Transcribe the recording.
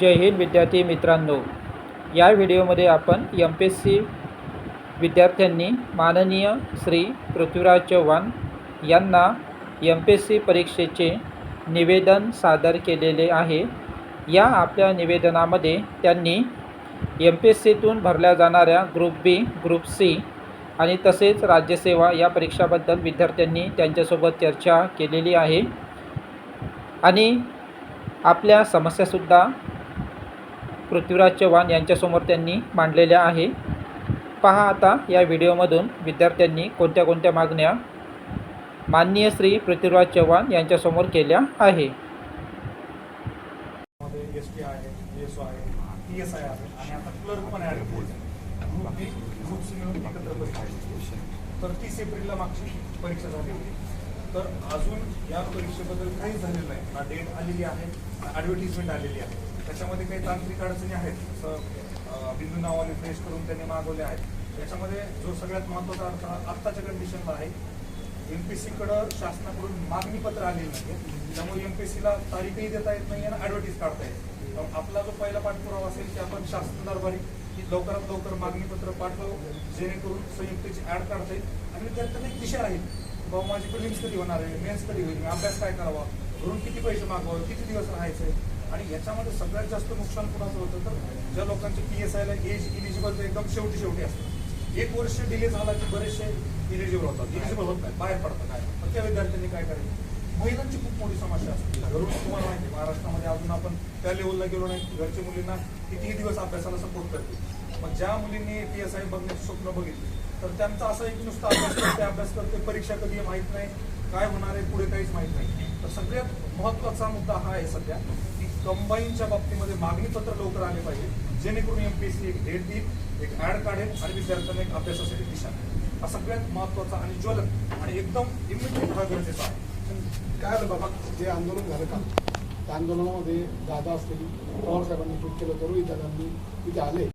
जय हिंद विद्यार्थी मित्रांनो. या व्हिडिओमध्ये आपण एम पी एस सी विद्यार्थ्यांनी माननीय श्री पृथ्वीराज चव्हाण यांना एम पी एस सी परीक्षेचे निवेदन सादर केलेले आहे. या आपल्या निवेदनामध्ये त्यांनी एम पी एस सीतून भरल्या जाणाऱ्या ग्रुप बी ग्रुप सी आणि तसेच राज्यसेवा या परीक्षाबद्दल विद्यार्थ्यांनी त्यांच्यासोबत चर्चा केलेली आहे. आणि आपल्या समस्यासुद्धा पृथ्वीराज चव्हाण यांच्यासमोर त्यांनी मांडलेल्या आहे. पहा आता या व्हिडिओमधून विद्यार्थ्यांनी कोणत्या कोणत्या मागण्या माननीय श्री पृथ्वीराज चव्हाण यांच्यासमोर केल्या आहे. तर तीस एप्रिलला मागची परीक्षा झाली होती. तर अजून या परीक्षेबद्दल काही झालेलं नाही. ना डेट आलेली आहे ना ॲडव्हर्टिजमेंट आलेली आहे. त्याच्यामध्ये काही तांत्रिक अडचणी आहेत जसं बिंदू नावाने फ्रेश करून त्यांनी मागवले आहेत. याच्यामध्ये जो सगळ्यात महत्त्वाचा अडथळा आत्ताच्या कंडिशनला आहे एमपीसीकडं शासनाकडून मागणी पत्र आलेली नाही त्यामुळे एमपीसीला तारीखही देता येत नाही आणि ॲडव्हर्टीज काढता येत आपला जो पहिला पाठपुरावा असेल की आपण शासन दरबारी की लवकरात लवकर मागणी पत्र पाठवू जेणेकरून संयुक्तची ऍड काढता येईल. आणि विद्यार्थ्यांना एक दिशा राहील बाबा माझी प्रिलिम्स कधी होणार आहे? मेन्स कधी होईल? मी अभ्यास काय करावा? घरून किती पैसे मागवावे? किती दिवस राहायचे आणि याच्यामध्ये सगळ्यात जास्त नुकसान कुणाचं होतं तर ज्या लोकांचे पी एस आयला एज इलिजिबल एकदम शेवटी शेवटी असतं. एक वर्ष डिले झाला की बरेचसे इलिजिबल होतात. इलिजिबल होत नाही. बाहेर पडतात. काय? पण त्या विद्यार्थ्यांनी काय करायचं? महिलांची खूप मोठी समस्या असते. घरून तुम्हाला माहिती महाराष्ट्रामध्ये अजून आपण त्या लेवलला गेलो नाही. घरच्या मुलींना कितीही दिवस अभ्यासाला सपोर्ट करते मग ज्या मुलींनी पी एस आय बघण्याचं स्वप्न बघितलं तर त्यांचं असं एक नुसतं अभ्यास करते अभ्यास करते परीक्षा कधी माहीत माहीत नाही. काय होणार आहे पुढे काहीच माहीत नाही. तर सगळ्यात महत्त्वाचा मुद्दा हा आहे सध्या की कंबाईनच्या बाबतीमध्ये मागणी पत्र लवकर आले पाहिजे. जेणेकरून एमपीएससी एक डेट देईल एक ऍड काढेल आणि विद्यार्थ्यांना एक अभ्यासासाठी दिशा हा सगळ्यात महत्त्वाचा आणि ज्वलन आणि एकदम इमिडिएट हा गरजेचा आहे. काय झालं बाबा जे आंदोलन झालं का? त्या आंदोलनामध्ये दादा असतील पवार साहेबांनी ट्विट केलं तर दादांनी तिथे आले.